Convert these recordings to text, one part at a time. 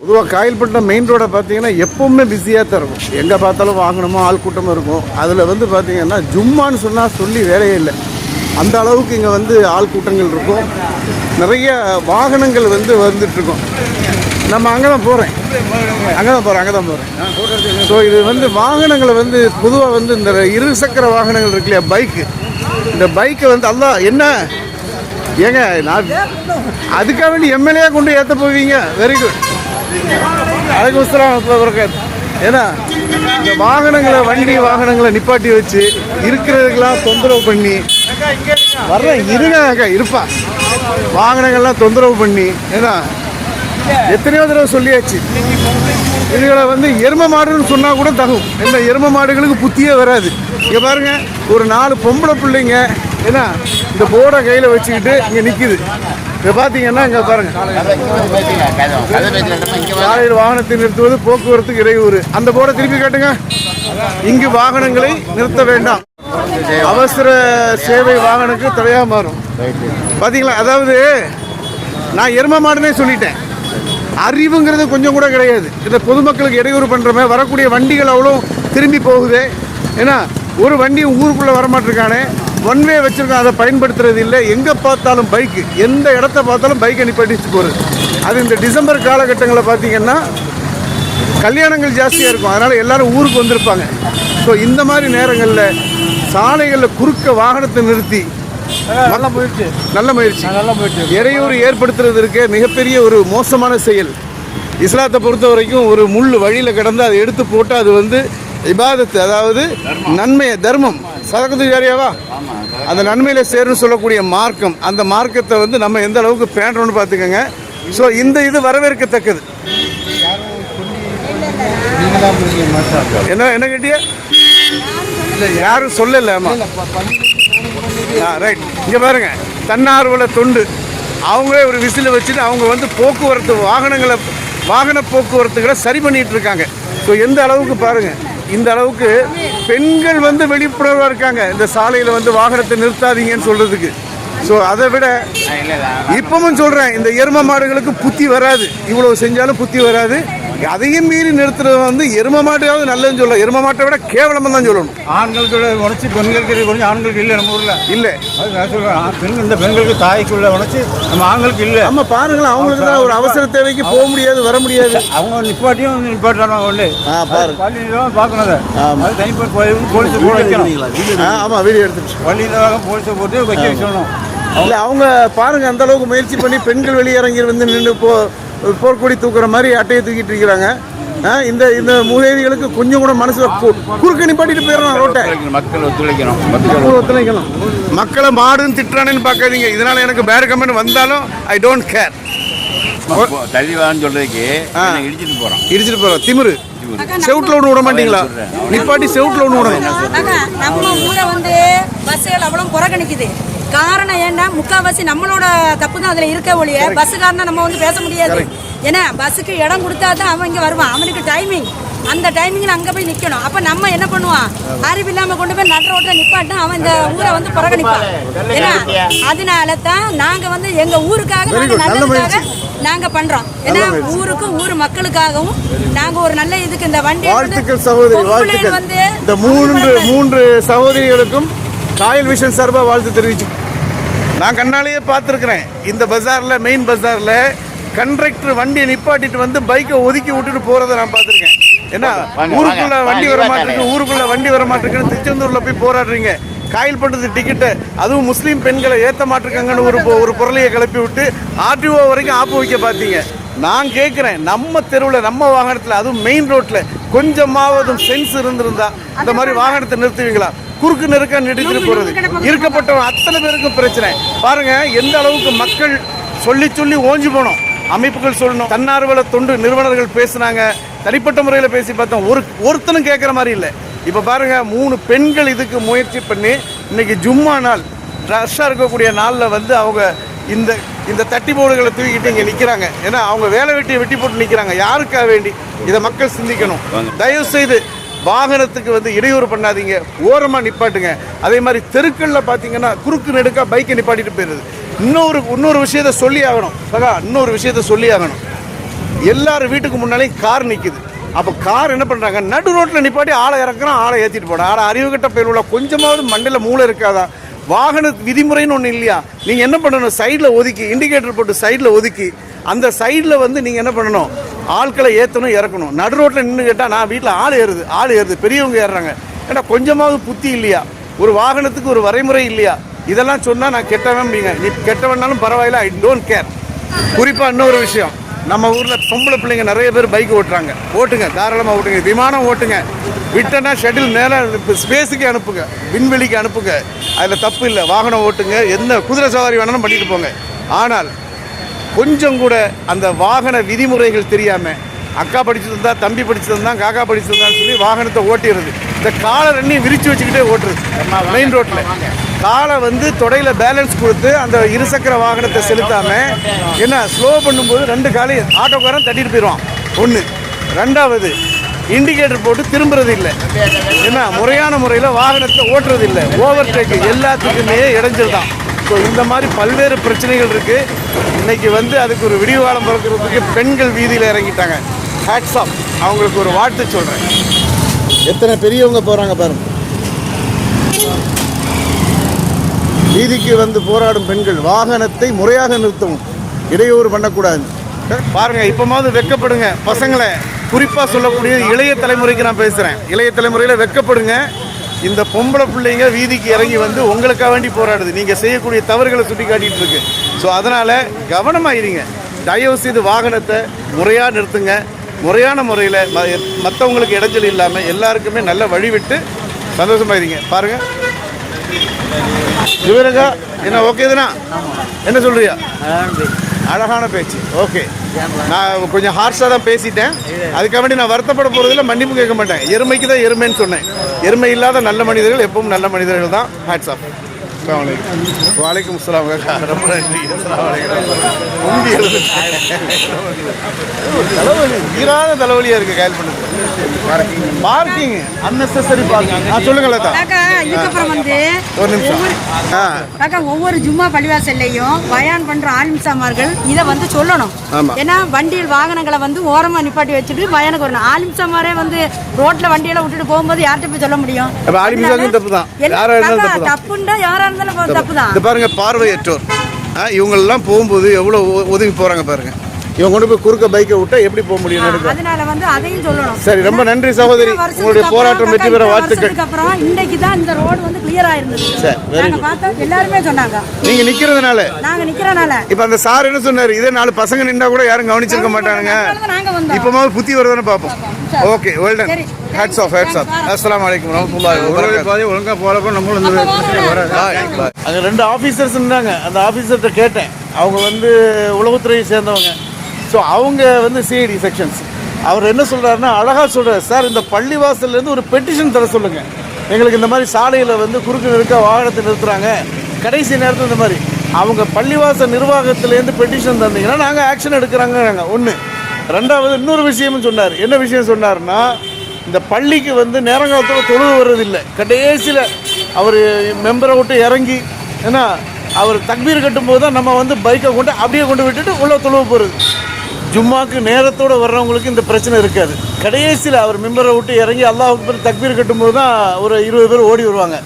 பொதுவாக காயல்பட்டினம் மெயின் ரோடை பார்த்தீங்கன்னா எப்பவுமே பிஸியாக தான் இருக்கும். எங்கே பார்த்தாலும் வாங்கணுமோ ஆள் கூட்டமும் இருக்கும். அதில் வந்து பார்த்தீங்கன்னா ஜும்மான்னு சொன்னால் சொல்லி வேலையே இல்லை. அந்த அளவுக்கு இங்கே வந்து ஆள் கூட்டங்கள் இருக்கும். நிறைய வாகனங்கள் வந்து வந்துட்டுருக்கும் நம்ம அங்கே தான் போகிறேன் அங்கே தான் போகிறேன் அங்கே தான் போகிறேன் ஸோ இது வந்து வாகனங்களை வந்து பொதுவாக வந்து இந்த இரு சக்கர வாகனங்கள் இருக்கு இல்லையா பைக்கு இந்த பைக்கை வந்து அல்லா என்ன? ஏங்க நான் அதுக்காக வேண்டி எம்எல்ஏ கொண்டு ஏற்ற போவீங்க? வெரி குட் அதுக்கு உத்தரவு ஏன்னா இந்த வாகனங்களை வண்டி வாகனங்களை நிப்பாட்டி வச்சு இருக்கிறதுக்கெல்லாம் தொந்தரவு பண்ணி வர்றேன் இருங்க இருப்பா. வாகனங்கள்லாம் தொந்தரவு பண்ணி ஏன்னா எத்தனையோ தடவை சொல்லியாச்சு. இதுகளை வந்து எரும மாடுன்னு சொன்னால் கூட தகும். இந்த எரும மாடுகளுக்கு புத்தியே வராது. இங்கே பாருங்கள் ஒரு நாலு பொம்பளை பிள்ளைங்க ஏன்னா இந்த போர்டை கையில் வச்சுக்கிட்டு இங்கே நிற்கிது இப்போ பார்த்தீங்கன்னா இங்கே பாருங்க. சாலையில் வாகனத்தை நிறுத்துவது போக்குவரத்துக்கு இடையூறு. அந்த போர்டை திருப்பி காட்டுங்க. இங்கு வாகனங்களை நிறுத்த வேண்டாம். அவசர சேவை வாகனத்துக்கு தடையாக மாறும். பார்த்தீங்களா அதாவது நான் எரும மாடுனே சொல்லிட்டேன். அறிவுங்கிறது கொஞ்சம் கூட கிடையாது. இந்த பொதுமக்களுக்கு இடையூறு பண்ணுறமே வரக்கூடிய வண்டிகள் அவ்வளோ திரும்பி போகுது. ஏன்னா ஒரு வண்டி ஊருக்குள்ளே வரமாட்டிருக்கானே. ஒன் வே வச்சிருக்கான் அதை பயன்படுத்துறது இல்லை. எங்கே பார்த்தாலும் பைக்கு எந்த இடத்த பார்த்தாலும் பைக்கை நிப்பாட்டிச்சு போகிறது அது இந்த டிசம்பர் காலகட்டங்களில் பார்த்தீங்கன்னா கல்யாணங்கள் ஜாஸ்தியாக இருக்கும். அதனால் எல்லாரும் ஊருக்கு வந்திருப்பாங்க. ஸோ இந்த மாதிரி நேரங்களில் சாலைகளில் குறுக்க வாகனத்தை நிறுத்தி நல்ல முயற்சி. நல்ல முயற்சி. நல்ல முயற்சி. இடையூறு ஏற்படுத்துறதற்கு மிகப்பெரிய ஒரு மோசமான செயல். இஸ்லாத்தை பொறுத்த வரைக்கும் ஒரு முள் வழியில் கிடந்து அதை எடுத்து போட்டு அது வந்து இபாதத்து அதாவது நன்மையை தர்மம். சதகத்து ஜாரியாவா? அந்த நன்மையில சேருன்னு சொல்லக்கூடிய மார்க்கம். அந்த மார்க்கத்தை வந்து நம்ம எந்த அளவுக்கு பேண்டோம்னு பார்த்துக்கோங்க. ஸோ இந்த இது வரவேற்கத்தக்கது. என்ன என்ன கேட்டியா? யாரும் சொல்லலை ரைட் இங்கே பாருங்க. தன்னார்வல தொண்டு. அவங்களே ஒரு விசில வச்சுட்டு அவங்க வந்து போக்குவரத்து வாகனங்களை வாகன போக்குவரத்துகளை சரி பண்ணிட்டு இருக்காங்க. ஸோ எந்த அளவுக்கு பாருங்க. இந்த அளவுக்கு பெண்கள் வந்து விழிப்புணர்வாக இருக்காங்க. இந்த சாலையில் வந்து வாகனத்தை நிறுத்தாதீங்கன்னு சொல்றதுக்கு. ஸோ அதை விட இப்பவும் சொல்றேன் இந்த எரும மாடுகளுக்கு புத்தி வராது. இவ்வளவு செஞ்சாலும் புத்தி வராது. அதையும் மீறி நிறுத்துறது வந்து எரும மாட்டையாவது நல்லதுன்னு சொல்ல எரும மாட்டை விட கேவலமாக தான் சொல்லணும். ஆண்களுக்கு உணர்ச்சி பெண்களுக்கு கொஞ்சம் ஆண்களுக்கு இல்லை நம்ம ஊரில். இல்லை. பெண்கள் இந்த பெண்களுக்கு தாய்க்குள்ள உணர்ச்சி நம்ம ஆண்களுக்கு இல்லை. நம்ம பாருங்களேன் அவங்களுக்கு தான் ஒரு அவசர தேவைக்கு போக முடியாது வர முடியாது. அவங்க நிப்பாட்டியும் நிப்பாட்டுறாங்க ஒன்று ஆ, பாரு. பள்ளியில் பார்க்கணும் அதை. தனிப்பட்ட போலீஸ் போட வைக்கணும். ஆ, ஆமா வீடியோ எடுத்துச்சு பள்ளியில் போலீஸை போட்டு வைக்க சொல்லணும் இல்ல அவங்க பாருங்க அந்த அளவுக்கு முயற்சி பண்ணி பெண்கள் வெளியிறங்கி வந்து நின்று போ போர்க்கொடி தூக்குற மாதிரி அட்டையை தூக்கிட்டு இருக்கிறாங்க. ஆ, இந்த இந்த மூதேவிகளுக்கு கொஞ்சம் கூட மனசுல கு- குறுக்க நிப்பாட்டிட்டு போயிடலாம் ரோட்டை. மக்கள் ஒத்துழைக்கணும் மக்கள் ஒத்துழைக்கணும். மக்களை மாடுன்னு திட்டுறானேன்னு பார்க்காதீங்க. இதனால எனக்கு பேட் கமெண்ட் வந்தாலும் ஐ டோன்ட் கேர் தள்ளிவான்னு சொல்றதுக்கு இடிச்சிட்டு போறான். இடிச்சிட்டு போறோம் திமிரு. செவுட்ல ஒன்று விட மாட்டீங்களா? நிப்பாட்டி செவுட்ல ஒன்று விடணும். நம்ம ஊரை வந்து பஸ்ஸுகள் அவ்வளவு புறக்கணிக்குது காரணம் ஏன்னா முக்காவாசி நம்மளோட தப்பு தான் அதுல இருக்க ஒழிய பஸ்ஸுக்காரனை நம்ம வந்து பேச முடியாது. ஏன்னா பஸ்ஸுக்கு இடம் கொடுத்தா தான் அவன் இங்க வருவான். அவனுக்கு டைமிங் அந்த டைமிங்ல அங்க போய் நிக்கணும். அப்ப நம்ம என்ன பண்ணுவான்? அறிவு இல்லாம கொண்டு போய் நடு ரோட்ல நிப்பாட்டினா அவன் இந்த ஊரை வந்து புறக்கணிப்பான். ஏன்னா அதனால தான் நாங்க வந்து எங்க ஊருக்காக Very நாங்க good. நல்ல நல்லதுக்காக நாங்க பண்றோம். ஏன்னா ஊருக்கும் ஊர் மக்களுக்காகவும் நாங்க ஒரு நல்ல இதுக்கு இந்த வண்டி வாழ்த்துக்கள் சகோதரி வாழ்த்துக்கள். இந்த மூன்று மூன்று சகோதரிகளுக்கும் காயல் விஷன் சார்பாக வாழ்த்து தெரிவிச்சு நான் கண்ணாலேயே பார்த்துருக்குறேன். இந்த பஜாரில் மெயின் பஜாரில் கண்ட்ரக்டர் வண்டியை நிப்பாட்டிட்டு வந்து பைக்கை ஒதுக்கி விட்டுட்டு போகிறத நான் பார்த்துருக்கேன். ஏன்னா வாங்க, ஊருக்குள்ள வண்டி வர. மாட்டிருக்கு ஊருக்குள்ள வண்டி வர மாட்டிருக்குன்னு திருச்செந்தூரில் போய் போராடுறீங்க. காயில் பண்ணுறது டிக்கெட்டை அதுவும் முஸ்லீம் பெண்களை ஏற்ற மாட்டிருக்காங்கன்னு ஒரு ஒரு பொருளையை கிளப்பி விட்டு ஆர்டிஓ வரைக்கும் ஆப்பு வைக்க பார்த்தீங்க. நான் கேட்குறேன் நம்ம தெருவில் நம்ம வாகனத்தில் அதுவும் மெயின் ரோட்டில் கொஞ்சமாவதும் சென்ஸ் இருந்திருந்தா இந்த மாதிரி வாகனத்தை நிறுத்துவீங்களா? குறுக்கு நெருக்க நிறுத்திட்டு போகிறது இருக்கப்பட்டவன் அத்தனை பேருக்கும் பிரச்சனை. பாருங்க எந்த அளவுக்கு மக்கள் சொல்லி சொல்லி ஓஞ்சு போனோம். அமைப்புகள் சொல்லணும். தன்னார்வல தொண்டு நிறுவனர்கள் பேசுனாங்க. தனிப்பட்ட முறையில் பேசி பார்த்தோம். ஒரு ஒருத்தனும் கேட்குற மாதிரி இல்லை. இப்போ பாருங்க மூணு பெண்கள் இதுக்கு முயற்சி பண்ணி இன்னைக்கு ஜும்மா நாள். ரஷ்ஷாக இருக்கக்கூடிய நாளில் வந்து அவங்க இந்த இந்த தட்டி போர்டுகளை தூக்கிட்டு இங்கே நிற்கிறாங்க ஏன்னா அவங்க வேலை வெட்டியை வெட்டி போட்டு நிற்கிறாங்க யாருக்காக வேண்டி? இதை மக்கள் சிந்திக்கணும். தயவு செய்து வாகனத்துக்கு வந்து இடையூறு பண்ணாதீங்க. ஓரமாக நிப்பாட்டுங்க. அதே மாதிரி தெருக்களில் பார்த்தீங்கன்னா குறுக்கு நெடுக்கா பைக்கை நிப்பாட்டிட்டு போயிடுது இன்னொரு இன்னொரு விஷயத்த சொல்லி ஆகணும். சகா இன்னொரு விஷயத்த சொல்லி ஆகணும். எல்லார் வீட்டுக்கு முன்னாலேயும் கார் நிற்குது அப்போ கார் என்ன பண்ணுறாங்க நடு ரோட்டில் நிப்பாட்டி ஆளை இறக்குறான் ஆளை ஏற்றிட்டு ஆட அறிவுகட்ட பேர் உள்ள கொஞ்சமாவது மண்டையில் மூளை இருக்காதா? வாகன விதிமுறைன்னு ஒன்று இல்லையா? நீங்கள் என்ன பண்ணணும்? சைடில் ஒதுக்கி இண்டிகேட்டர் போட்டு சைடில் ஒதுக்கி அந்த சைடில் வந்து நீங்கள் என்ன பண்ணணும்? ஆட்களை ஏற்றணும் இறக்கணும். நடு ரோட்டில் நின்று கேட்டால் நான் வீட்டில் ஆள் ஏறுது ஆள் ஏறுது பெரியவங்க ஏறுறாங்க. ஏன்னா கொஞ்சமாவது புத்தி இல்லையா? ஒரு வாகனத்துக்கு ஒரு வரைமுறை இல்லையா? இதெல்லாம் சொன்னால் நான் கெட்டவன் அப்படிங்க நீ கெட்டவனாலும் பரவாயில்ல ஐ டோன்ட் கேர் குறிப்பாக இன்னொரு விஷயம். நம்ம ஊரில் பொம்பளை பிள்ளைங்க நிறைய பேர் பைக் ஓட்டுறாங்க. ஓட்டுங்க தாராளமாக ஓட்டுங்க. விமானம் ஓட்டுங்க. விட்டனா ஷட்டில் மேலே ஸ்பேஸுக்கு அனுப்புங்க. விண்வெளிக்கு அனுப்புங்க. அதில் தப்பு இல்லை. வாகனம் ஓட்டுங்க. என்ன குதிரை சவாரி வேணாலும் பண்ணிட்டு போங்க. ஆனால் கொஞ்சம் கூட அந்த வாகன விதிமுறைகள் தெரியாம அக்கா படிச்சிருந்தா தம்பி படிச்சிருந்தா காக்கா படிச்சிருந்தான்னு சொல்லி வாகனத்தை ஓட்டிடுறது. இந்த காலை ரெண்டையும் விரிச்சு வச்சுக்கிட்டே ஓட்டுறது. மெயின் ரோட்ல காலை வந்து தொடையில் பேலன்ஸ் கொடுத்து அந்த இருசக்கர வாகனத்தை செலுத்தாமல் என்ன ஸ்லோ பண்ணும்போது ரெண்டு காலையும் ஆட்டோக்காரன் தட்டிட்டு போயிடுவான். ஒன்று ரெண்டாவது இண்டிகேட்டர் போட்டு திரும்புறது இல்லை. என்ன முறையான முறையில் வாகனத்தை ஓட்டுறது இல்லை. ஓவர் டேக் எல்லாத்துக்குமே இடைஞ்சல் தான் ஸோ இந்த மாதிரி பல்வேறு பிரச்சனைகள் இருக்குது இன்னைக்கு வந்து அதுக்கு ஒரு விடிவாளம் பிறக்கிறதுக்கு பெண்கள் வீதியில் இறங்கிட்டாங்க. ஹேட்ஸ் ஆஃப் அவங்களுக்கு ஒரு வாழ்த்து சொல்கிறேன் எத்தனை பெரியவங்க போகிறாங்க பாருங்கள் வீதிக்கு வந்து போராடும் பெண்கள் வாகனத்தை முறையாக நிறுத்தவும் இடையூறு பண்ணக்கூடாது. பாருங்க இப்பமாவது வெக்கப்படுங்க. பசங்களை குறிப்பாக சொல்லக்கூடிய இளைய தலைமுறைக்கு நான் பேசுகிறேன் இளைய தலைமுறையில் வெக்கப்படுங்க. இந்த பொம்பளை பிள்ளைங்க வீதிக்கு இறங்கி வந்து உங்களுக்காக வேண்டி போராடுது. நீங்கள் செய்யக்கூடிய தவறுகளை சுட்டி காட்டிகிட்டு இருக்கு ஸோ அதனால் கவனமாக இருங்க தயவு செய்து வாகனத்தை முறையாக நிறுத்துங்க. முறையான முறையில் மற்றவங்களுக்கு இடைஞ்சல் இல்லாமல் எல்லாருக்குமே நல்ல வழிவிட்டு சந்தோஷமாயிருங்க. இருங்க பாருங்கள் சிவரகா என்ன ஓகே தானா? என்ன சொல்றியா? அழகான பேச்சு. ஓகே நான் கொஞ்சம் ஹார்ஷாக தான் பேசிட்டேன். அதுக்காக வேண்டி நான் வருத்தப்பட போகிறதுல மன்னிப்பு கேட்க மாட்டேன். எருமைக்கு தான் எருமைன்னு சொன்னேன். எருமை இல்லாத நல்ல மனிதர்கள் எப்பவும் நல்ல மனிதர்கள் தான். ஹேட்ஸ் ஆஃப் வலைக்கம் அஸ்லாம் ரொம்ப நன்றி. உண்டி. தலைவலி தீராத தலைவலியாக இருக்குது கயல் பண்ணுறது பார்க்கிங். அன்னெசரி பார்க்கிங் ஆ சொல்லுங்களா தான் காக்கா இதுக்கப்புறம் வந்து ஒரு நிமிஷம். ஒவ்வொரு ஆ. காக்கா ஒவ்வொரு ஜும்மா பள்ளிவாசல்லையும் பயான் பண்ற ஆலிம்சாமார்கள் இதை வந்து சொல்லணும். ஏன்னா வண்டியில் வாகனங்களை வந்து ஓரமா நிப்பாட்டி வச்சுட்டு பயானுக்கு வரணும். ஆலிம்சாமாரே வந்து ரோட்ல வண்டியெல்லாம் விட்டுட்டு போகும்போது யார்கிட்ட போய் சொல்ல முடியும்? தப்பு தான். தப்புண்டா யாரா இருந்தாலும் தப்பு தான் இந்த பாருங்க பார்வையற்றோர். ஆ, இவங்கெல்லாம் போகும்போது எவ்வளோ ஒதுங்கி போறாங்க பாருங்க. இவங்க கொண்டு போய் குறுக்க பைக்கை விட்டா எப்படி போக முடியும் அதனால வந்து அதையும் சொல்லணும் சரி ரொம்ப நன்றி சகோதரி உங்களுடைய போராட்டம் வெற்றி பெற வாழ்த்துக்கள் அப்புறம் இன்னைக்கு தான் இந்த ரோடு வந்து கிளியர் ஆயிருந்தது சரி, நாங்க பார்த்தா எல்லாருமே சொன்னாங்க நீங்க நிக்கிறதுனால நாங்க நிக்கிறனால இப்ப அந்த சார் என்ன சொன்னாரு இதே நாலு பசங்க நின்றா கூட யாரும் கவனிச்சிருக்க வந்தோம் இப்பமாவது புத்தி வருதானே பார்ப்போம் okay well done. Hats off hats off அஸ்ஸலாமு அலைக்கும் வரஹ்மத்துல்லாஹி ஒரு வபரகாத்துஹு பாதி ஒழுங்கா போறப்ப நம்மளும் இந்த அங்கே ரெண்டு ஆஃபீஸர்ஸ் இருந்தாங்க அந்த ஆஃபீஸர்கிட்ட கேட்டேன் அவங்க வந்து உளவுத்துறையை சேர்ந்தவங்க ஸோ அவங்க வந்து சிஐடி செக்ஷன்ஸ் அவர் என்ன சொல்கிறாருன்னா அழகாக சொல்கிறார் சார் இந்த பள்ளிவாசல்லேருந்து ஒரு பெட்டிஷன் தர சொல்லுங்கள் எங்களுக்கு இந்த மாதிரி சாலையில் வந்து குறுக்கு நெருக்க வாகனத்தை நிறுத்துகிறாங்க கடைசி நேரத்தில் இந்த மாதிரி. அவங்க பள்ளிவாசல் நிர்வாகத்துலேருந்து பெட்டிஷன் தந்தீங்கன்னா நாங்கள் ஆக்ஷன் எடுக்கிறாங்க ஒன்று ரெண்டாவது இன்னொரு விஷயமும் சொன்னார். என்ன விஷயம் சொன்னார்னா இந்த பள்ளிக்கு வந்து நேரங்காலத்தில் தொழுது வர்றதில்லை. கடைசியில் அவர் மெம்பரை விட்டு இறங்கி ஏன்னா அவர் தக்பீர் கட்டும்போது தான் நம்ம வந்து பைக்கை கொண்டு அப்படியே கொண்டு விட்டுட்டு உள்ள தொழுவ போகிறது ஜும்மாக்கு நேரத்தோட வர்றவங்களுக்கு இந்த பிரச்சனை இருக்காது. கடைசியில் அவர் மெம்பரை விட்டு இறங்கி அல்லாஹ் அக்பர் தக்பீர் கட்டும்போது தான் ஒரு இருபது பேர் ஓடி வருவாங்க.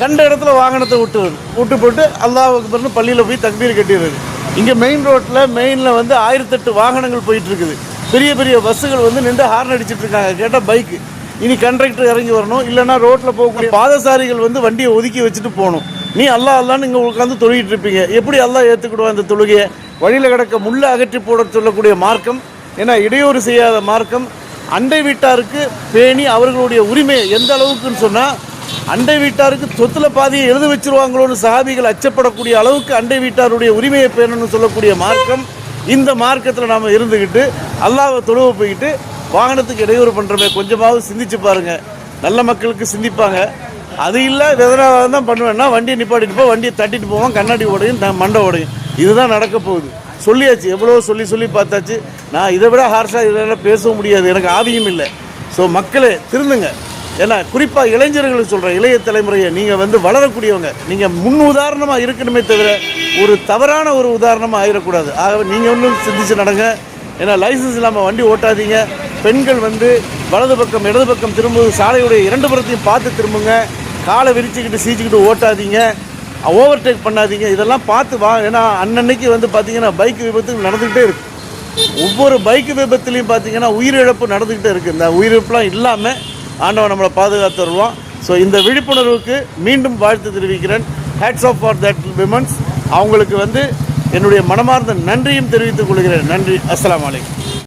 கண்ட இடத்துல வாகனத்தை விட்டு விட்டு போட்டு அல்லாஹ் அக்பர்னு பள்ளியில் போய் தக்பீர் கட்டிடுறது. இங்கே மெயின் ரோட்டில் மெயினில் வந்து ஆயிரத்தெட்டு வாகனங்கள் போயிட்டு இருக்குது பெரிய பெரிய பஸ்ஸுகள் வந்து நின்று ஹார்ன் அடிச்சுட்டு இருக்காங்க கேட்டால் பைக்கு இனி கண்டக்டர் இறங்கி வரணும். இல்லைன்னா ரோட்டில் போகக்கூடிய பாதசாரிகள் வந்து வண்டியை ஒதுக்கி வச்சுட்டு போகணும். நீ அல்லாஹ் அல்லான்னு இங்கே உட்காந்து தொழுகிட்டு இருப்பீங்க. எப்படி அல்லாஹ் ஏற்றுக்கிடுவான் அந்த தொழுகையை? வழியில் கிடக்க முள்ள அகற்றி போட சொல்லக்கூடிய மார்க்கம் ஏன்னா இடையூறு செய்யாத மார்க்கம் அண்டை வீட்டாருக்கு பேணி அவர்களுடைய உரிமையை எந்த அளவுக்குன்னு சொன்னால் அண்டை வீட்டாருக்கு சொத்தில் பாதியை எழுத வச்சிருவாங்களோன்னு சஹாபிகள் அச்சப்படக்கூடிய அளவுக்கு அண்டை வீட்டாருடைய உரிமையை பேணணும்னு சொல்லக்கூடிய மார்க்கம் இந்த மார்க்கத்தில் நாம் இருந்துக்கிட்டு அல்லாவை தொழுவ போய்கிட்டு வாகனத்துக்கு இடையூறு பண்ணுறமே கொஞ்சமாவது சிந்திச்சு பாருங்கள் நல்ல மக்களுக்கு சிந்திப்பாங்க. அது இல்லை எதனால தான் பண்ணுவேன்னா வண்டியை நிப்பாட்டிட்டு போ வண்டியை தட்டிட்டு போவோம் கண்ணாடி உடையும் மண்டை உடையும் இதுதான் நடக்க போகுது. சொல்லியாச்சு எவ்வளோ சொல்லி சொல்லி பார்த்தாச்சு. நான் இதை விட ஹார்ஷாக இதெல்லாம் பேசவும் முடியாது எனக்கு ஆவியும் இல்லை. ஸோ மக்களே திருந்துங்க. ஏன்னா குறிப்பாக இளைஞர்களுக்கு சொல்கிறேன் இளைய தலைமுறையை நீங்கள் வந்து வளரக்கூடியவங்க. நீங்கள் முன் உதாரணமாக இருக்கணுமே தவிர ஒரு தவறான ஒரு உதாரணமாக ஆயிடக்கூடாது ஆகவே நீங்கள் ஒன்றும் சிந்திச்சு நடங்க. ஏன்னா லைசன்ஸ் இல்லாமல் வண்டி ஓட்டாதீங்க. பெண்கள் வந்து வலது பக்கம் இடது பக்கம் திரும்புவது சாலையுடைய இரண்டு புறத்தையும் பார்த்து திரும்புங்க. காலை விரிச்சுக்கிட்டு சீச்சிக்கிட்டு ஓட்டாதீங்க. ஓவர்டேக் பண்ணாதீங்க. இதெல்லாம் பார்த்து வா. ஏன்னா அன்னன்னைக்கு வந்து பார்த்தீங்கன்னா பைக் விபத்து நடந்துக்கிட்டே இருக்கு. ஒவ்வொரு பைக் விபத்துலையும் பார்த்தீங்கன்னா உயிரிழப்பு நடந்துக்கிட்டே இருக்குது இந்த உயிரிழப்புலாம் இல்லாமல் ஆண்டவன் நம்மளை பாதுகாத்து வருவான் ஸோ இந்த விழிப்புணர்வுக்கு மீண்டும் வாழ்த்து தெரிவிக்கிறேன். Hats off for that women's அவங்களுக்கு வந்து என்னுடைய மனமார்ந்த நன்றியும் தெரிவித்துக் கொள்கிறேன். நன்றி. அஸ்லாம் வலைக்கம்